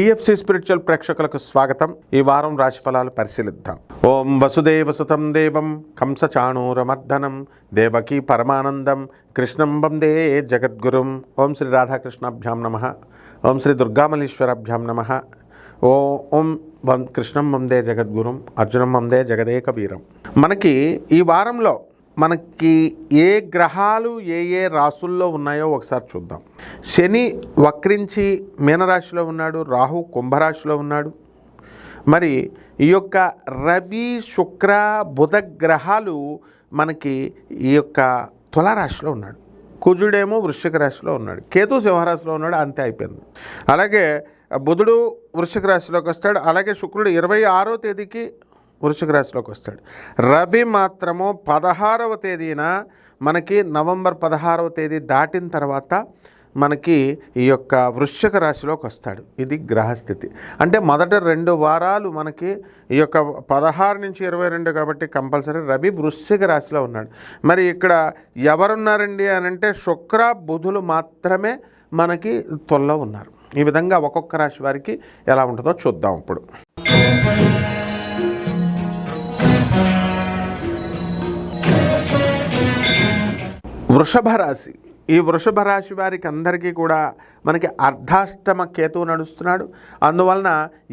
PFC spiritual ప్రేక్షకులకు స్వాగతం. ఈ వారం రాశిఫలాలు పరిశీలిద్దాం. ఓం వసుదేవ సుతం దేవం కంసచాణూరమర్దనం దేవకీ పరమానందం కృష్ణం వందే జగద్గురుం. ఓం శ్రీ రాధాకృష్ణాభ్యాం నమ. ఓం శ్రీ దుర్గామలీశ్వరాభ్యాం నమ. ఓ ఓం వం కృష్ణం వందే జగద్గురుం అర్జునం వందే జగదేక వీరం మనకి ఈ వారంలో మనకి ఏ గ్రహాలు ఏ ఏ రాసుల్లో ఉన్నాయో ఒకసారి చూద్దాం. శని వక్రించి మీనరాశిలో ఉన్నాడు రాహు కుంభరాశిలో ఉన్నాడు. మరి ఈ యొక్క రవి శుక్ర బుధ గ్రహాలు మనకి ఈ యొక్క తులారాశిలో ఉన్నాడు. కుజుడేమో వృశ్చిక రాశిలో ఉన్నాడు. కేతు సింహరాశిలో ఉన్నాడు అంతే అయిపోయింది. అలాగే బుధుడు వృశ్చిక రాశిలోకి వస్తాడు. అలాగే శుక్రుడు ఇరవై ఆరో తేదీకి వృషిక రాశిలోకి వస్తాడు. రవి మాత్రము పదహారవ తేదీన మనకి నవంబర్ పదహారవ తేదీ దాటిన తర్వాత మనకి ఈ యొక్క వృశ్చిక రాశిలోకి వస్తాడు. ఇది గ్రహస్థితి. అంటే మొదట రెండు వారాలు మనకి ఈ యొక్క పదహారు నుంచి ఇరవై రెండు కాబట్టి కంపల్సరీ రవి వృశ్చిక రాశిలో ఉన్నాడు. మరి ఇక్కడ ఎవరున్నారండి అని అంటే శుక్ర బుధులు మాత్రమే మనకి తొల్ల ఉన్నారు. ఈ విధంగా ఒక్కొక్క రాశి వారికి ఎలా ఉంటుందో చూద్దాం ఇప్పుడు. వృషభ రాశి ఈ వృషభ రాశి వారికి అందరికీ కూడా మనకి అర్ధాష్టమ కేతువు నడుస్తున్నాడు. అందువలన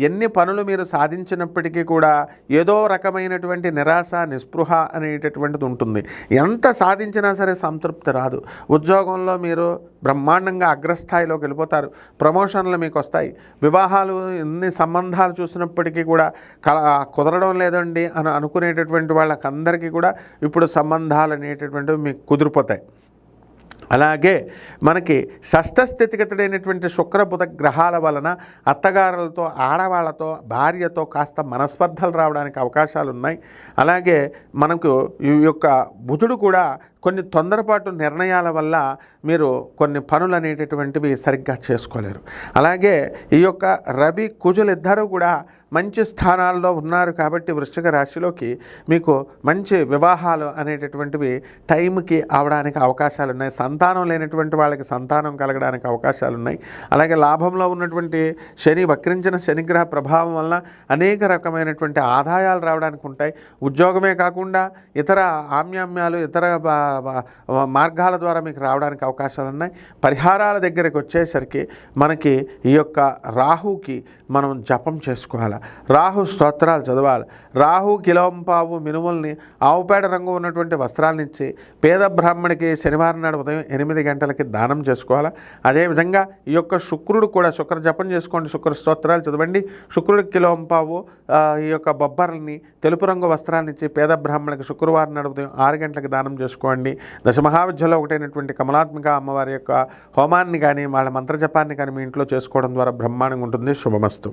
ఎన్ని పనులు మీరు సాధించినప్పటికీ కూడా ఏదో రకమైనటువంటి నిరాశ నిస్పృహ అనేటటువంటిది ఉంటుంది. ఎంత సాధించినా సరే సంతృప్తి రాదు. ఉద్యోగంలో మీరు బ్రహ్మాండంగా అగ్రస్థాయిలోకి వెళ్ళిపోతారు. ప్రమోషన్లు మీకు వస్తాయి. వివాహాలు ఎన్ని సంబంధాలు చూసినప్పటికీ కూడా కల కుదరడం లేదండి అని అనుకునేటటువంటి వాళ్ళకందరికీ కూడా ఇప్పుడు సంబంధాలు అనేటటువంటివి మీకు కుదిరిపోతాయి. అలాగే మనకి షష్ఠ స్థితిగతుడైనటువంటి శుక్రబుధ గ్రహాల వలన అత్తగారులతో ఆడవాళ్ళతో భార్యతో కాస్త మనస్పర్ధలు రావడానికి అవకాశాలు ఉన్నాయి అలాగే మనకు ఈ యొక్క బుధుడు కూడా కొన్ని తొందరపాటు నిర్ణయాల వల్ల మీరు కొన్ని పనులు అనేటటువంటివి సరిగ్గా చేసుకోలేరు. అలాగే ఈ యొక్క రవి కుజులు ఇద్దరు కూడా మంచి స్థానాల్లో ఉన్నారు కాబట్టి వృశ్చిక రాశిలోకి మీకు మంచి వివాహాలు అనేటటువంటివి టైంకి అవడానికి అవకాశాలు ఉన్నాయి. సంతానం లేనటువంటి వాళ్ళకి సంతానం కలగడానికి అవకాశాలు ఉన్నాయి. అలాగే లాభంలో ఉన్నటువంటి శని వక్రించిన శనిగ్రహ ప్రభావం వలన అనేక రకమైనటువంటి ఆదాయాలు రావడానికి ఉంటాయి. ఉద్యోగమే కాకుండా ఇతర ఆమ్యామ్యాలు ఇతర మార్గాల ద్వారా మీకు రావడానికి అవకాశాలు ఉన్నాయి. పరిహారాల దగ్గరికి వచ్చేసరికి మనకి ఈ యొక్క రాహుకి మనం జపం చేసుకోవాలి? రాహు స్తోత్రాలు చదవాలి. రాహు కిలోంపావు మినుముల్ని ఆవుపేడ రంగు ఉన్నటువంటి వస్త్రాలనిచ్చి పేద బ్రాహ్మణికి శనివారం నాడు ఉదయం ఎనిమిది గంటలకి దానం చేసుకోవాలి? అదేవిధంగా ఈ యొక్క శుక్రుడు కూడా శుక్ర జపం చేసుకోండి శుక్ర స్తోత్రాలు చదవండి. శుక్రుడికి కిలోంపావు ఈ యొక్క బొబ్బర్ని తెలుపు రంగు వస్త్రాన్ని ఇచ్చి పేద బ్రాహ్మణికి శుక్రవారం నాడు ఉదయం ఆరు గంటలకు దానం చేసుకోండి. దశమహావిద్యలో ఒకటైనటువంటి కమలాత్మిక అమ్మవారి యొక్క హోమాన్ని కానీ వాళ్ళ మంత్రజపాన్ని కానీ మీ ఇంట్లో చేసుకోవడం ద్వారా బ్రహ్మాండంగా ఉంటుంది. శుభమస్తు.